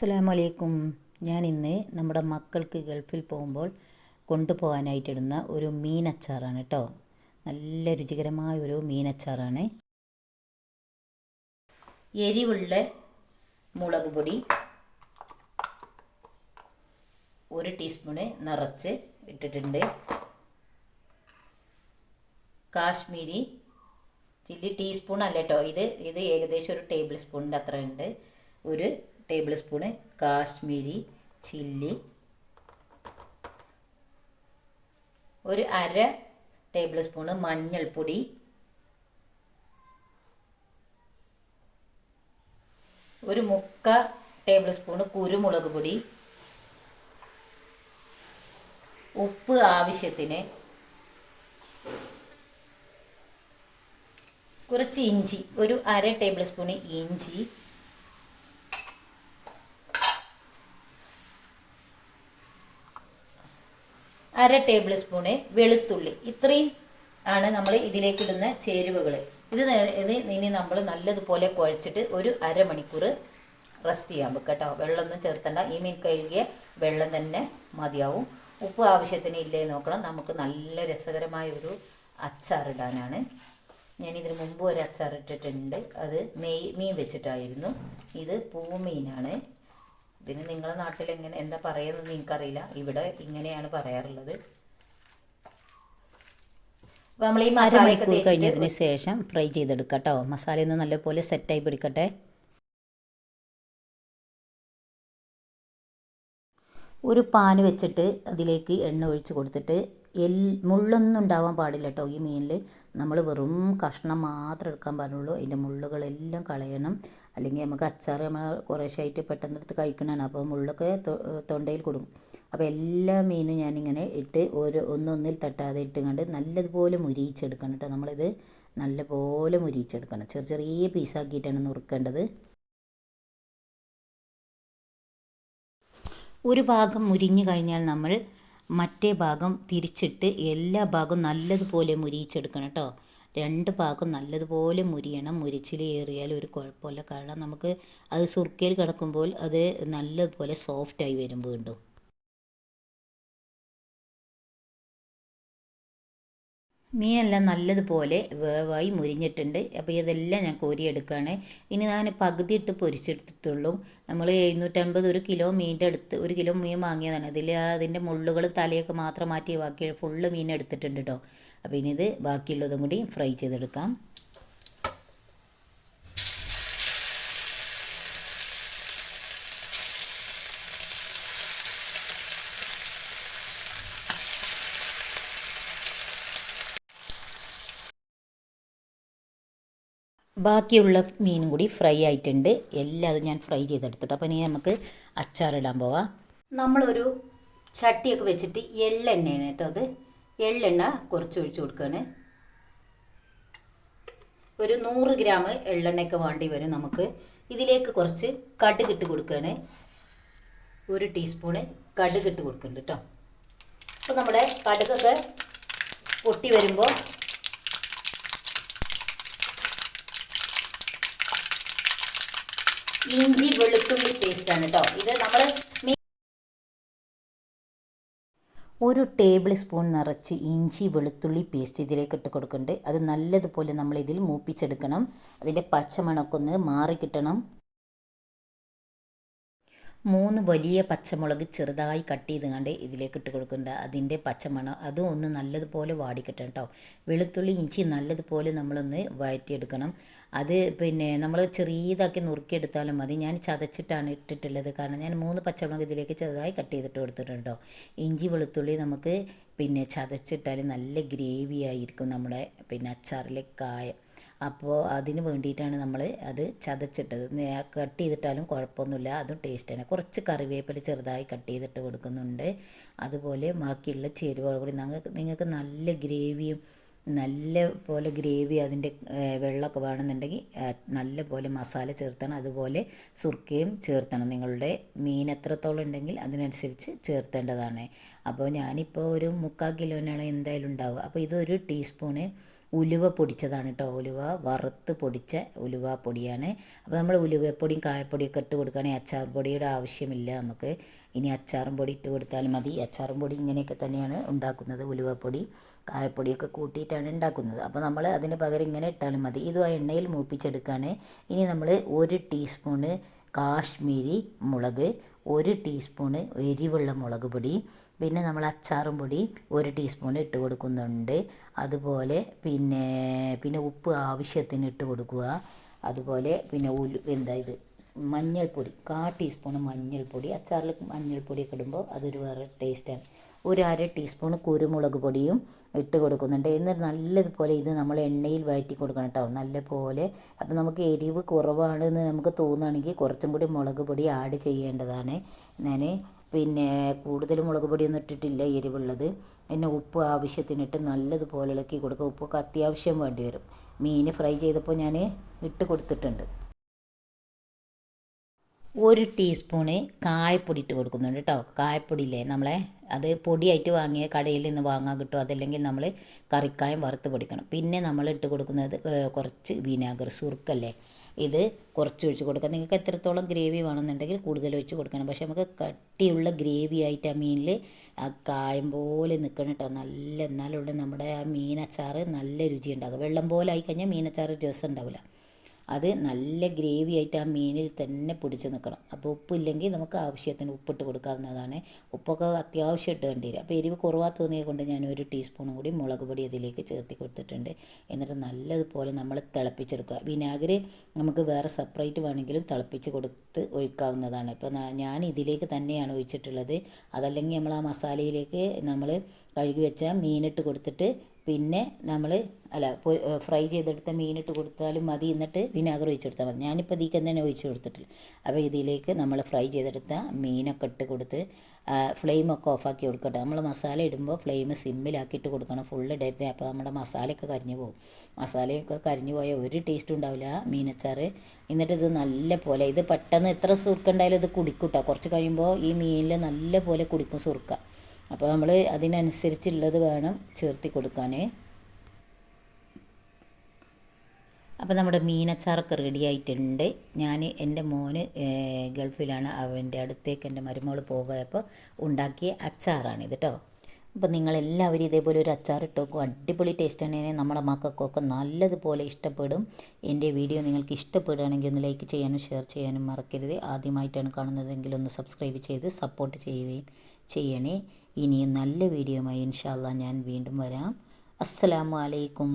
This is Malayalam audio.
അസ്സലാമലൈക്കും. ഞാൻ ഇന്ന് നമ്മുടെ മക്കൾക്ക് ഗൾഫിൽ പോകുമ്പോൾ കൊണ്ടുപോകാനായിട്ടിടുന്ന ഒരു മീനച്ചാറാണ് കേട്ടോ നല്ല രുചികരമായ ഒരു മീനച്ചാറാണ്. എരിവുള്ള മുളക് പൊടി ഒരു ടീസ്പൂണ് നിറച്ച് ഇട്ടിട്ടുണ്ട്. കാശ്മീരി ചില്ലി ടീസ്പൂൺ അല്ല കേട്ടോ ഇത് ഇത് ഏകദേശം ഒരു ടേബിൾ സ്പൂണിന്റെ അത്ര ഉണ്ട് ഒരു ടേബിൾ സ്പൂണ് കാശ്മീരി ചില്ലി ഒരു അര ടേബിൾ സ്പൂണ് മഞ്ഞൾപ്പൊടി ഒരു മുക്ക ടേബിൾ സ്പൂണ് കുരുമുളക് പൊടി ഉപ്പ് ആവശ്യത്തിന് കുറച്ച് ഇഞ്ചി ഒരു അര ടേബിൾ സ്പൂണ് ഇഞ്ചി അര ടേബിൾ സ്പൂണ് വെളുത്തുള്ളി. ഇത്രയും ആണ് നമ്മൾ ഇതിലേക്ക് ഇടുന്ന ചേരുവകൾ ഇത് ഇത് ഇനി നമ്മൾ നല്ലതുപോലെ കുഴച്ചിട്ട് ഒരു അരമണിക്കൂർ റെസ്റ്റ് ചെയ്യാൻ വെക്കുക കേട്ടോ. വെള്ളമൊന്നും ചേർത്തണ്ട. ഈ മീൻ കഴുകിയ വെള്ളം തന്നെ മതിയാവും. ഉപ്പ് ആവശ്യത്തിന് ഇല്ലേ നോക്കണം. നമുക്ക് നല്ല രസകരമായ ഒരു അച്ചാറിടാനാണ്. ഞാൻ ഇതിന് മുമ്പ് ഒരു അച്ചാർ ഇട്ടിട്ടുണ്ട് അത് നെയ് മീൻ വെച്ചിട്ടായിരുന്നു. ഇത് പൂമീനാണ്. ഇതിന് നിങ്ങളുടെ നാട്ടിൽ എങ്ങനെ എന്താ പറയുന്നത് നിങ്ങൾക്കറിയില്ല. ഇവിടെ ഇങ്ങനെയാണ് പറയാറുള്ളത്. അപ്പോൾ നമ്മൾ ഈ മസാലയൊക്കെ കഴിഞ്ഞതിന് ശേഷം ഫ്രൈ ചെയ്തെടുക്കാം കേട്ടോ മസാല ഒന്ന് നല്ലപോലെ സെറ്റായി പിടിക്കട്ടെ. ഒരു പാന് വെച്ചിട്ട് അതിലേക്ക് എണ്ണ ഒഴിച്ച് കൊടുത്തിട്ട് എൽ മുള്ളൊന്നും ഉണ്ടാവാൻ പാടില്ല കേട്ടോ ഈ മീനിൽ നമ്മൾ വെറും കഷ്ണം മാത്രം എടുക്കാൻ പാടുള്ളൂ. അതിന്റെ മുള്ളുകളെല്ലാം കളയണം. അല്ലെങ്കിൽ നമുക്ക് അച്ചാർ നമ്മൾ കുറേശ്ശായിട്ട് പെട്ടെന്ന് എടുത്ത് കഴിക്കണതാണ്. അപ്പോൾ മുള്ളൊക്കെ തൊണ്ടയിൽ കൊടുക്കും അപ്പോൾ എല്ലാ മീനും ഞാനിങ്ങനെ ഇട്ട് ഓരോ ഒന്നൊന്നിൽ തട്ടാതെ ഇട്ടുകൊണ്ട് നല്ലതുപോലെ മുരിയിച്ചെടുക്കണം കേട്ടോ നമ്മളിത് നല്ലപോലെ മുരിയിച്ചെടുക്കണം. ചെറിയ ചെറിയ പീസാക്കിയിട്ടാണ് നുറുക്കേണ്ടത്. ഒരു ഭാഗം മുരിഞ്ഞു കഴിഞ്ഞാൽ നമ്മൾ മറ്റേ ഭാഗം തിരിച്ചിട്ട് എല്ലാ ഭാഗവും നല്ലതുപോലെ മുരിയിച്ചെടുക്കണം കേട്ടോ. രണ്ട് ഭാഗം നല്ലതുപോലെ മുരിയണം. മുരിച്ചിൽ ഏറിയാൽ ഒരു കുഴപ്പമില്ല. കാരണം നമുക്ക് അത് സുർക്കയിൽ കിടക്കുമ്പോൾ അത് നല്ലതുപോലെ സോഫ്റ്റായി വരും വീണ്ടും. മീനെല്ലാം നല്ലതുപോലെ വേവായി മുരിഞ്ഞിട്ടുണ്ട്. അപ്പോൾ ഇതെല്ലാം ഞാൻ കോരിയെടുക്കുകയാണ്. ഇനി ഞാൻ പകുതി ഇട്ട് പൊരിച്ചെടുത്തിട്ടുള്ളൂ. നമ്മൾ എഴുന്നൂറ്റൻപത് ഒരു കിലോ മീന്റെ അടുത്ത് ഒരു കിലോ മീൻ വാങ്ങിയതാണ്. അതിൽ അതിന്റെ മുള്ളുകളും തലയൊക്കെ മാത്രം മാറ്റി ബാക്കി ഫുള്ള് മീൻ എടുത്തിട്ടുണ്ട് കേട്ടോ. അപ്പോൾ ഇനി ഇത് ബാക്കിയുള്ളതും കൂടി ഫ്രൈ ചെയ്തെടുക്കാം. ബാക്കിയുള്ള മീനും കൂടി ഫ്രൈ ആയിട്ടുണ്ട്. എല്ലാം ഞാൻ ഫ്രൈ ചെയ്തെടുത്തിട്ട് അപ്പോൾ ഇനി നമുക്ക് അച്ചാറിടാൻ പോവാം. നമ്മളൊരു ചട്ടിയൊക്കെ വെച്ചിട്ട് എള്ളെണ്ണയാണ് കേട്ടോ അത്. എള്ളെണ്ണ കുറച്ച് ഒഴിച്ച് കൊടുക്കുകയാണ് ഒരു നൂറ് ഗ്രാം എള്ളെണ്ണയൊക്കെ വേണ്ടി വരും നമുക്ക്. ഇതിലേക്ക് കുറച്ച് കടുക് ഇട്ട് കൊടുക്കുകയാണ് ഒരു ടീസ്പൂണ് കടുക് ഇട്ട് കൊടുക്കുന്നുണ്ട് കേട്ടോ അപ്പോൾ നമ്മുടെ കടുകൊക്കെ പൊട്ടി വരുമ്പോൾ ഇഞ്ചി വെളുത്തുള്ളി പേസ്റ്റ് ആണ് കേട്ടോ ഇത് നമ്മൾ ഒരു ടേബിൾ സ്പൂൺ നിറച്ച് ഇഞ്ചി വെളുത്തുള്ളി പേസ്റ്റ് ഇതിലേക്ക് ഇട്ട് കൊടുക്കുന്നുണ്ട്. അത് നല്ലതുപോലെ നമ്മൾ ഇതിൽ മൂപ്പിച്ചെടുക്കണം. അതിന്റെ പച്ചമണക്കൊന്ന് മാറി മാറിക്കിട്ടണം മൂന്ന് വലിയ പച്ചമുളക് ചെറുതായി കട്ട് ചെയ്ത് കണ്ട് ഇതിലേക്ക് ഇട്ട് കൊടുക്കുന്നുണ്ട്. അതിന്റെ പച്ചമണം അതും ഒന്ന് നല്ലതുപോലെ വാടിക്കിട്ടണം കേട്ടോ. വെളുത്തുള്ളി ഇഞ്ചി നല്ലതുപോലെ നമ്മളൊന്ന് വഴറ്റിയെടുക്കണം അത് പിന്നെ നമ്മൾ ചെറിയതാക്കി നുറുക്കിയെടുത്താലും മതി. ഞാൻ ചതച്ചിട്ടാണ് ഇട്ടിട്ടുള്ളത്. കാരണം ഞാൻ മൂന്ന് പച്ചമുളക് ഇതിലേക്ക് ചെറുതായി കട്ട് ചെയ്തിട്ട് കൊടുത്തിട്ടുണ്ടോ ഇഞ്ചി വെളുത്തുള്ളി നമുക്ക് പിന്നെ ചതച്ചിട്ടാൽ നല്ല ഗ്രേവി ആയിരിക്കും നമ്മുടെ പിന്നെ അച്ചാറിലെ കായം. അപ്പോൾ അതിന് വേണ്ടിയിട്ടാണ് നമ്മൾ അത് ചതച്ചിട്ടത്. കട്ട് ചെയ്തിട്ടാലും കുഴപ്പമൊന്നുമില്ല. അതും ടേസ്റ്റ് തന്നെ. കുറച്ച് കറിവേപ്പില ചെറുതായി കട്ട് ചെയ്തിട്ട് കൊടുക്കുന്നുണ്ട്. അതുപോലെ ബാക്കിയുള്ള ചേരുവകൾ കൂടി നിങ്ങൾക്ക് നല്ല ഗ്രേവിയും നല്ല പോലെ ഗ്രേവി അതിന്റെ വെള്ളമൊക്കെ വേണമെന്നുണ്ടെങ്കിൽ നല്ല പോലെ മസാല ചേർത്തണം. അതുപോലെ സുർക്കയും ചേർത്തണം. നിങ്ങളുടെ മീൻ എത്രത്തോളം ഉണ്ടെങ്കിൽ അതിനനുസരിച്ച് ചേർത്തേണ്ടതാണ്. അപ്പോൾ ഞാനിപ്പോൾ ഒരു മുക്കാൽ കിലോനാണ് എന്തായാലും ഉണ്ടാവുക. അപ്പോൾ ഇതൊരു ടീസ്പൂണ് ഉലുവ പൊടിച്ചതാണ് കേട്ടോ ഉലുവ വറുത്ത് പൊടിച്ച ഉലുവ പൊടിയാണ്. അപ്പോൾ നമ്മൾ ഉലുവപ്പൊടിയും കായപ്പൊടിയൊക്കെ ഇട്ട് കൊടുക്കുകയാണെങ്കിൽ അച്ചാർ പൊടിയുടെ ആവശ്യമില്ല നമുക്ക്. ഇനി അച്ചാറും പൊടി ഇട്ട് കൊടുത്താൽ മതി. അച്ചാറും പൊടി ഇങ്ങനെയൊക്കെ തന്നെയാണ് ഉണ്ടാക്കുന്നത് ഉലുവപ്പൊടി കായപ്പൊടിയൊക്കെ കൂട്ടിയിട്ടാണ് ഉണ്ടാക്കുന്നത്. അപ്പോൾ നമ്മൾ അതിന് പകരം ഇങ്ങനെ ഇട്ടാലും മതി. ഇതും ആ എണ്ണയിൽ മൂപ്പിച്ചെടുക്കുകയാണ്. ഇനി നമ്മൾ ഒരു ടീസ്പൂണ് കാശ്മീരി മുളക് ഒരു ടീസ്പൂണ് എരിവുള്ള മുളക് പൊടി പിന്നെ നമ്മൾ അച്ചാറും പൊടി ഒരു ടീസ്പൂൺ ഇട്ട് കൊടുക്കുന്നുണ്ട്. അതുപോലെ പിന്നെ പിന്നെ ഉപ്പ് ആവശ്യത്തിന് ഇട്ട് കൊടുക്കുക. അതുപോലെ പിന്നെ ഉലു എന്താ ഇത്? മഞ്ഞൾപ്പൊടി കാ ടീസ്പൂൺ മഞ്ഞൾപ്പൊടി. അച്ചാറിൽ മഞ്ഞൾപ്പൊടിയൊക്കെ ഇടുമ്പോൾ അതൊരു വേറെ ടേസ്റ്റാണ് ഒരു അര ടീസ്പൂൺ കുരുമുളക് പൊടിയും ഇട്ട് കൊടുക്കുന്നുണ്ട്. എന്നിട്ട് നല്ലതുപോലെ ഇത് നമ്മൾ എണ്ണയിൽ വഴറ്റി കൊടുക്കണം കേട്ടോ. നല്ലപോലെ. അപ്പോൾ നമുക്ക് എരിവ് കുറവാണെന്ന് നമുക്ക് തോന്നുകയാണെങ്കിൽ കുറച്ചും കൂടി മുളക് പൊടി ആഡ് ചെയ്യേണ്ടതാണ്. ഞാൻ പിന്നെ കൂടുതൽ മുളക് പൊടിയൊന്നും ഇട്ടിട്ടില്ല എരിവുള്ളത്. പിന്നെ ഉപ്പ് ആവശ്യത്തിനിട്ട് നല്ലതുപോലെ ഇളക്കി കൊടുക്കുക. ഉപ്പൊക്കെ അത്യാവശ്യം വേണ്ടി വരും. മീൻ ഫ്രൈ ചെയ്തപ്പോൾ ഞാൻ ഇട്ട് കൊടുത്തിട്ടുണ്ട്. ഒരു ടീസ്പൂണ് കായപ്പൊടി ഇട്ട് കൊടുക്കുന്നുണ്ട് കേട്ടോ. കായപ്പൊടി ഇല്ലേ നമ്മളെ? അത് പൊടിയായിട്ട് വാങ്ങിയ കടയിൽ നിന്ന് വാങ്ങാൻ കിട്ടും? അതല്ലെങ്കിൽ നമ്മൾ കറിക്കായം വറുത്ത് പൊടിക്കണം. പിന്നെ നമ്മൾ ഇട്ട് കൊടുക്കുന്നത് കുറച്ച് വിനാഗർ സുർക്കല്ലേ? ഇത് കുറച്ച് ഒഴിച്ച് കൊടുക്കുക നിങ്ങൾക്ക് എത്രത്തോളം ഗ്രേവി വേണമെന്നുണ്ടെങ്കിൽ കൂടുതൽ ഒഴിച്ച് കൊടുക്കണം. പക്ഷേ നമുക്ക് കട്ടിയുള്ള ഗ്രേവി ആയിട്ട് ആ മീനിൽ ആ കായം പോലെ നിൽക്കണം കേട്ടോ. നല്ല എന്നാലുള്ള നമ്മുടെ ആ മീനച്ചാറ് നല്ല രുചി ഉണ്ടാകും വെള്ളം പോലെ ആയിക്കഴിഞ്ഞാൽ മീനച്ചാറ് രസം ഉണ്ടാവില്ല. അത് നല്ല ഗ്രേവി ആയിട്ട് ആ മീനിൽ തന്നെ പിടിച്ച് നിൽക്കണം അപ്പോൾ ഉപ്പില്ലെങ്കിൽ നമുക്ക് ആവശ്യത്തിന് ഉപ്പിട്ട് കൊടുക്കാവുന്നതാണ്. ഉപ്പൊക്കെ അത്യാവശ്യം ഇട്ട് വേണ്ടി വരും അപ്പോൾ എരിവ് കുറവാ തോന്നിയത് കൊണ്ട് ഞാൻ ഒരു ടീസ്പൂണും കൂടി മുളക് പൊടി അതിലേക്ക് ചേർത്തി കൊടുത്തിട്ടുണ്ട്. എന്നിട്ട് നല്ലതുപോലെ നമ്മൾ തിളപ്പിച്ചെടുക്കുക. വിനാഗിരി നമുക്ക് വേറെ സെപ്പറേറ്റ് വേണമെങ്കിലും തിളപ്പിച്ച് കൊടുത്ത് ഒഴിക്കാവുന്നതാണ്. ഇപ്പോൾ ഞാൻ ഇതിലേക്ക് തന്നെയാണ് ഒഴിച്ചിട്ടുള്ളത്. അതല്ലെങ്കിൽ നമ്മൾ ആ മസാലയിലേക്ക് നമ്മൾ കഴുകി വെച്ച മീനിട്ട് കൊടുത്തിട്ട് പിന്നെ നമ്മൾ അല്ല ഫ്രൈ ചെയ്തെടുത്ത മീനിട്ട് കൊടുത്താലും മതി എന്നിട്ട് വിനാഗർ ഒഴിച്ചു കൊടുത്താൽ മതി. ഞാനിപ്പോൾ ഇതിലേക്ക് തന്നെ ഒഴിച്ചു കൊടുത്തിട്ടില്ല അപ്പോൾ ഇതിലേക്ക് നമ്മൾ ഫ്രൈ ചെയ്തെടുത്ത മീനൊക്കെ ഇട്ട് കൊടുത്ത് ഫ്ലെയിമൊക്കെ ഓഫാക്കി കൊടുക്കട്ടെ. നമ്മൾ മസാല ഇടുമ്പോൾ ഫ്ലെയിം സിമ്മിലാക്കിയിട്ട് കൊടുക്കണം ഫുൾ ഇടരുത്. അപ്പോൾ നമ്മുടെ മസാലയൊക്കെ കരിഞ്ഞു പോകും. മസാലയൊക്കെ കരിഞ്ഞു പോയാൽ ഒരു ടേസ്റ്റും ഉണ്ടാവില്ല മീനച്ചാറ്. എന്നിട്ട് ഇത് നല്ല പോലെ ഇത് പെട്ടെന്ന് എത്ര സുർക്കുണ്ടായാലും ഇത് കുടിക്കൂട്ടോ. കുറച്ച് കഴിയുമ്പോൾ ഈ മീനിൽ നല്ല പോലെ കുടിക്കും സുർക്ക. അപ്പോൾ നമ്മൾ അതിനനുസരിച്ചുള്ളത് വേണം ചേർത്തി കൊടുക്കാൻ അപ്പോൾ നമ്മുടെ മീനച്ചാറൊക്കെ റെഡി ആയിട്ടുണ്ട്. ഞാൻ എന്റെ മോന് ഗൾഫിലാണ്. അവന്റെ അടുത്തേക്ക് എന്റെ മരുമോൾ പോകയപ്പോൾ ഉണ്ടാക്കിയ അച്ചാറാണിത് കേട്ടോ അപ്പോൾ നിങ്ങളെല്ലാവരും ഇതേപോലെ ഒരു അച്ചാർ ഇട്ട് വെക്കും അടിപൊളി ടേസ്റ്റ് ആണെങ്കിൽ നമ്മളെ മക്കൾക്കൊക്കെ നല്ലതുപോലെ ഇഷ്ടപ്പെടും. എന്റെ വീഡിയോ നിങ്ങൾക്ക് ഇഷ്ടപ്പെടുകയാണെങ്കിൽ ഒന്ന് ലൈക്ക് ചെയ്യാനും ഷെയർ ചെയ്യാനും മറക്കരുത്. ആദ്യമായിട്ടാണ് കാണുന്നതെങ്കിൽ ഒന്ന് സബ്സ്ക്രൈബ് ചെയ്ത് സപ്പോർട്ട് ചെയ്യുകയും ചെയ്യണേ. ഇനിയും നല്ല വീഡിയോയുമായി ഇൻഷാല്ല ഞാൻ വീണ്ടും വരാം. അസ്സലാമു അലൈക്കും.